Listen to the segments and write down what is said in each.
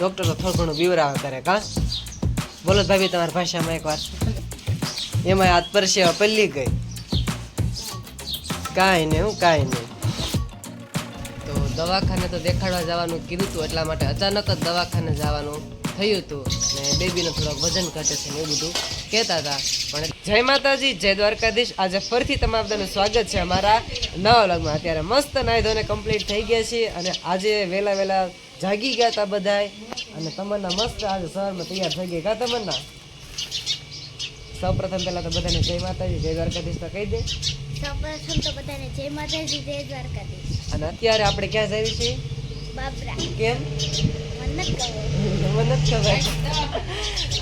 Doctor થોડું ઘણું બીવરાવે કરે, કા? બોલો ભાભી, તમારી ભાષામાં એકવાર. એમાં હાથ પરસેવા પલ્લી ગઈ. કાંઈ નહીં, હું કાંઈ નહીં. તો દવાખાને તો દેખાડવા જવાનું કીધું હતું એટલા માટે અચાનક જ દવાખાને જવાનું થયું હતું ને બેબીનું થોડોક વજન ઘટે છે ને એવું બધું કહેતા હતા. પણ જય માતાજી, જય દ્વારકાધીશ. આજે ફરીથી તમારા બધાનું સ્વાગત છે અમારા નવા લગ્નમાં અત્યારે મસ્ત નાહી ધોઈને કમ્પ્લીટ થઈ ગયા છીએ અને આજે વહેલા વહેલા જાગી ગયા હતા બધાય. અને તમન્ના મસ્ત આજે સવારમાં તૈયાર થઈ ગઈ કા તમન્ના? સૌપ્રથમ પહેલા તો બધાને જય માતાજી જય દ્વારકાધીશ તો કહી દે. સૌપ્રથમ તો બધાને જય માતાજી જય દ્વારકાધીશ. અને અત્યારે આપણે ક્યાં જઈએ છીએ? બાબરા. કેમ?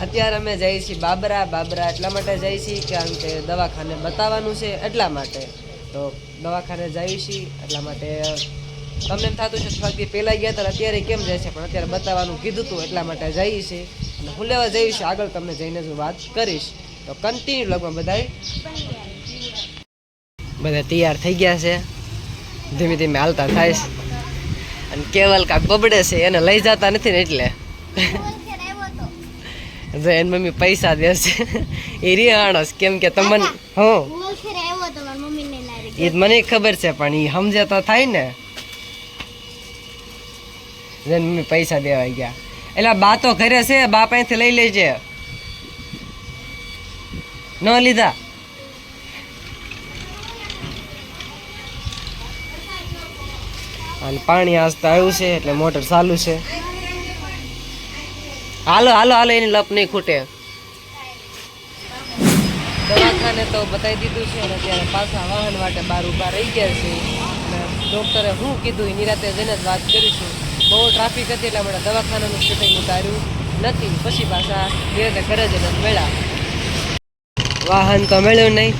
અત્યારે અમે જઈએ છીએ બાબરા બાબરા એટલા માટે જઈએ છીએ કારણ કે દવાખાને બતાવવાનું છે એટલા માટે. તો દવાખાને જઈએ છીએ એટલા માટે તમને એમ થતું છે થોડાક દી પહેલાં ગયા હતા અત્યારે કેમ જાય છે? પણ અત્યારે બતાવવાનું કીધું હતું એટલા માટે જઈએ છીએ અને હું લેવા જઈએ છીએ આગળ તમને જઈને જ હું વાત કરીશ. તો કન્ટિન્યુ લગભગ બધા બધા તૈયાર થઈ ગયા છે. ધીમે ધીમે હાલતા થાય છે. અને કેવલ કાક બબડે છે એને લઈ જતા નથી ને એટલે. જો એની મમ્મી પૈસા દે છે. એ રિહાણસ કેમ કે તમને હું. એ એ મને ખબર છે પણ એ સમજે તો થાય ને. જેને મમ્મી પૈસા દેવાઈ ગયા. એટલે બા તો ઘરે છે, બા પાસેથી લઈ લેજે. ન લીધા? અને પાણી આસ્તા આવ્યું છે, એટલે મોટર ચાલુ છે. હાલો હાલો હાલો, એની લપ નહીં ખૂટે. દવાખાને તો બતાવી દીધું છે, અને અત્યારે પાછા વાહન માટે બહાર ઊભા રહી ગયા છે. અને ડૉક્ટરે શું કીધું, એની રાતે જઈને જ વાત કરીશું. બહુ ટ્રાફિક હતી એટલા માટે દવાખાનાનું શૂટિંગ ઉતાર્યું નથી. પછી પાછા ધીરે ઘરે જ મળ્યા. વાહન તો મળ્યું નહીં.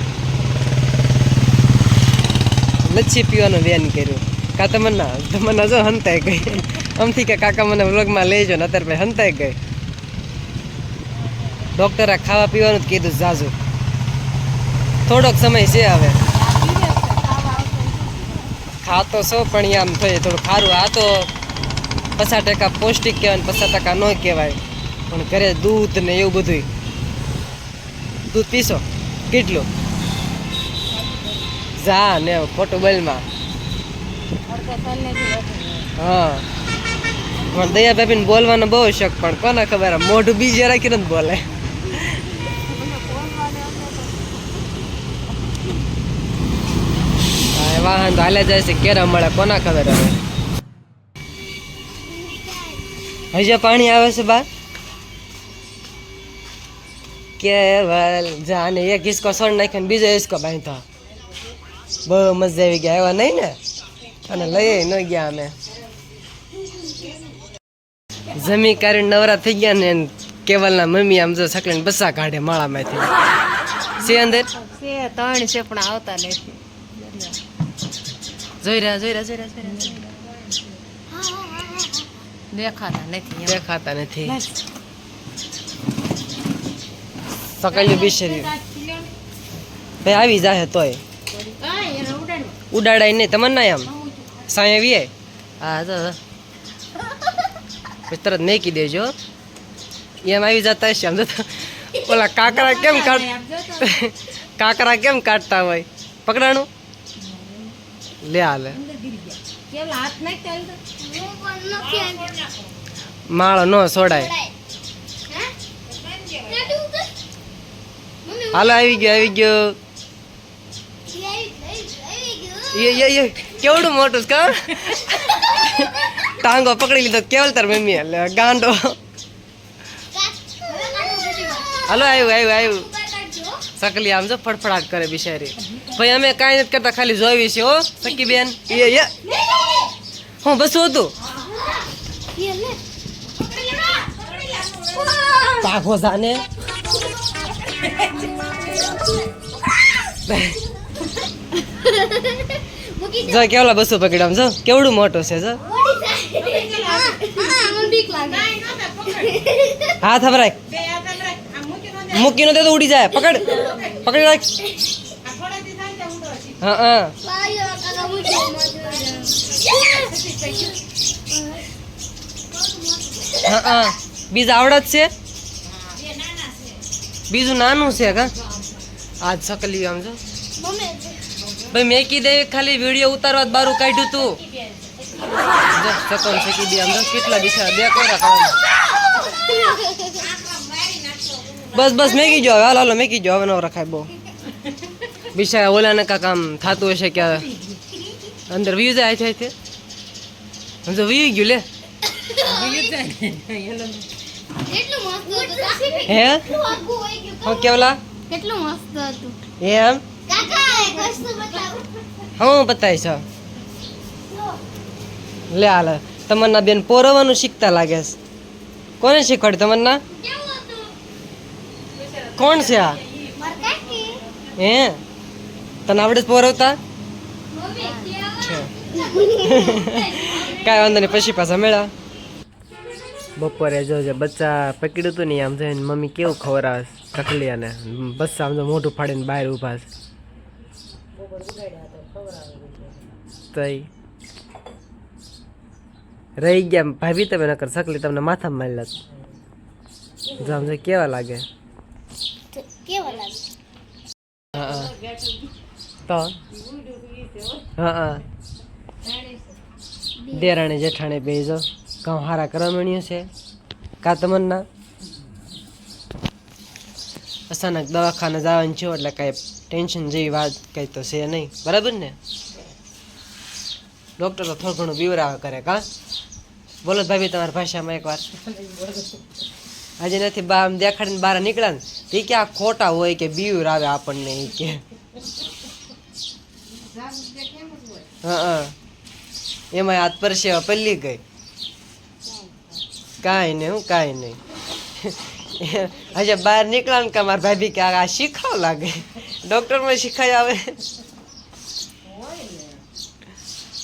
લચ્છી પીવાનું વેન કર્યું. કા તમન્ના તમન્ના જો હંતાઈ ગઈ. આમથી કે કાકા મને વ્લોગમાં લઈ ને અત્યારે ભાઈ હંતાઈ ગઈ. ડૉક્ટરે ખાવા પીવાનું જ કીધું, જાજુ. થોડોક સમય છે હવે. ખાતો છો, પણ આમ થઈ, થોડું ખારું આ તો પચાસ ટકા પૌષ્ટિક કહેવાય ને ટકા ન કહેવાય. પણ ઘરે દૂધ ને એવું બધું દૂધ પીશો? કેટલું? જા ને ખોટું બોલમાં હા. પણ દયા ભાભીને બોલવાનો બહુ શોખ, પણ કોને ખબર? મોઢું બીજે રાખીને જ બોલે. વાહન તો હાલે જાય છે કેરા મળે કોના ખબર હવે? હજે પાણી આવે છે બા કેવલ જાને એક હિસકો સોડ નાખ્યો ને બીજો હિસકો બાંધતો બહુ મજા આવી ગયા એવા નહીં ને? અને લઈ ન ગયા અમે. જમી કરી નવરા થઈ ગયા ને કેવલના મમ્મી આમ જો સકલીને બસા કાઢે માળામાંથી. છે અંદર? છે ત્રણ છે પણ આવતા નથી. જોઈ રહ્યા જોઈ રહ્યા જોઈ રહ્યા. દેખાતા નથી. દેખાતા નથી. સકાળ્યું બિશર્યું ભાઈ આવી જાહે તોય. ઉડાડાય નહીં. તમને ના એમ? સાંય આવીએ? હા તો. પછી તરત મેકી દેજો. એમ આવી જતા હશે. આમ તો ઓલા કાકરા કેમ કાઢ કાકરા કેમ કાઢતા હોય? પકડાણું? લે હાલે હાથ નાખ માળો ન છોડાય. હાલો, આવી ગયો આવી ગયો. કેવડું મોટું કા? ટાંગો પકડી લીધો, કેવલ તાર મમ્મી એટલે ગાંડો. હાલો આવ્યું આવ્યું આવ્યું સકલી આમ જો ફડફડાટ કરે બિચારી. ભાઈ, અમે કાંઈ નથી કરતા, ખાલી જોઈ છે, હો સકી બેન એ. હું બસ હતું. પાકો જાને. જો, કેવલા બસો પકડ્યા જો. કેવડું મોટું છે, જો. હાથ હમરાય. મૂકી નો દે તો ઉડી જાય. પકડ. પકડી રાખ. હા હા પાયો કાકા મૂકી હા હા બીજ આવડત છે બીજું નાનું છે કા આજ સકલી આમ જો મમ્મી ભાઈ મેં કીધે ખાલી વીડિયો ઉતારવા જ બારું કાઢ્યું તું? જો સકલ શેકી દે આમ જો કેટલા બિચારા બે કોરા ખાવાના બસ બસ મેગી જો હવે હાલો હાલો મેગી જો હવે ન રખાય બહુ બિચારા ઓલાને કાંક આમ થતું હશે કે અંદર વ્યૂ જાય છે તે? તો વી ગયું લે. હે? હું કેવલા? કેટલું મસ્ત હતું. એમ? હું બતાવીશ લે હાલે તમન્ના બેન પોરવાનું શીખતા લાગે છે. કોને શીખવાડ્યું તમન્ના? કોણ છે આ? હે? તને આવડે પોરવતા કાંઈ વાંધો નહીં પછી પાછા મેળા બપોરે જો જે બચ્ચા પકડ્યું હતું ને આમ જોઈને મમ્મી કેવું ખવડાવે છે કકલિયાને બસ આમ તો મોઢું ફાડીને બહાર ઊભા છે. તઈ રહી ગયા ભાભી તમે નકર સકલી તમને માથામાં મારી લાત. જો જો કેવા લાગે? કેવા લાગે? હા. તો? હા હા. દેરાણી જેઠાણી બે જો. કાં હારા કરમણીઓ છે. કા તમન્ના? અચાનક દવાખાને જવાનું છે એટલે કાંઈ ટેન્શન જેવી વાત કંઈ તો છે નહીં. બરાબર ને? ડૉક્ટર તો થોડું ઘણું બીવરાવે કરે, કા? બોલો ભાભી તમારી ભાષામાં એકવાર. આજે નથી, બા આમ દેખાડીને બહાર નીકળ્યા ને, તો એ કે આ ખોટા હોય કે બીવર આવે આપણને એ કે? હા એમાં હાથ પર સેવા પલ્લી ગઈ. કાંઈ નહીં હું કાંઈ નહીં. હજે બહાર નીકળ્યા ને કે મારા ભાભી કે આ શીખાવ લાગે. ડૉક્ટરમાં શીખાય આવે.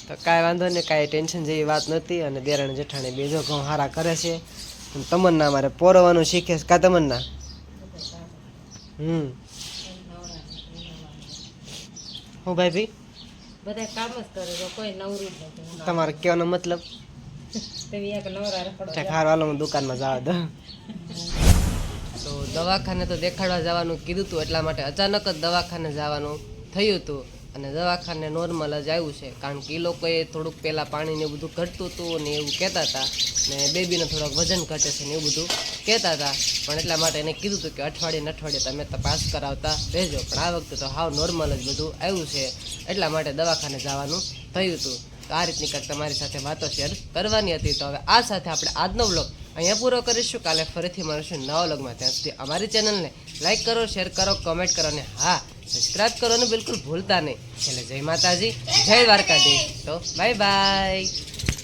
તો કાંઈ વાંધો નહીં કાંઈ ટેન્શન જેવી વાત નથી અને દેરાણ જેઠાણી બેજો ઘઉં હારા કરે છે. તમન્ના મારે પોરવાનું શીખે છે. કા તમન્ના? હમ. હું ભાઈ બધા કામ જ કરે તો કોઈ નવરું જ નથી તમારે કહેવાનો મતલબ? તમે એક નવરા રખડો હાર વાલો હું દુકાનમાં જવા દો તો દવાખાને તો દેખાડવા જવાનું કીધું હતું એટલા માટે. અચાનક જ દવાખાને જવાનું થયું હતું અને દવાખાને નોર્મલ જ આવ્યું છે. કારણ કે એ લોકોએ થોડુંક પહેલાં પાણીને એવું બધું ઘટતું હતું ને એવું કહેતા હતા. ને બેબીને થોડોક વજન ઘટે છે ને એવું બધું કહેતા હતા. પણ એટલા માટે એને કીધું હતું કે અઠવાડિયે અઠવાડિયે તમે તપાસ કરાવતા રહેજો. પણ આ વખતે તો હાવ નોર્મલ જ બધું આવ્યું છે. એટલા માટે દવાખાને જવાનું થયું હતું. તો આ રીતની કંઈક તમારી સાથે વાતો શેર કરવાની હતી. તો હવે આ સાથે આપણે આજનો વ્લોગ અહીંયા પૂરો કરીશું. કાલે ફરીથી મળીશું નવા વ્લોગમાં ત્યાં સુધી અમારી ચેનલને લાઈક કરો શેર કરો કમેન્ટ કરો અને હા સબસ્ક્રાઇબ કરવાનું બિલકુલ ભૂલતા નહીં. એટલે જય માતાજી જય દ્વારકાધીશ. તો બાય બાય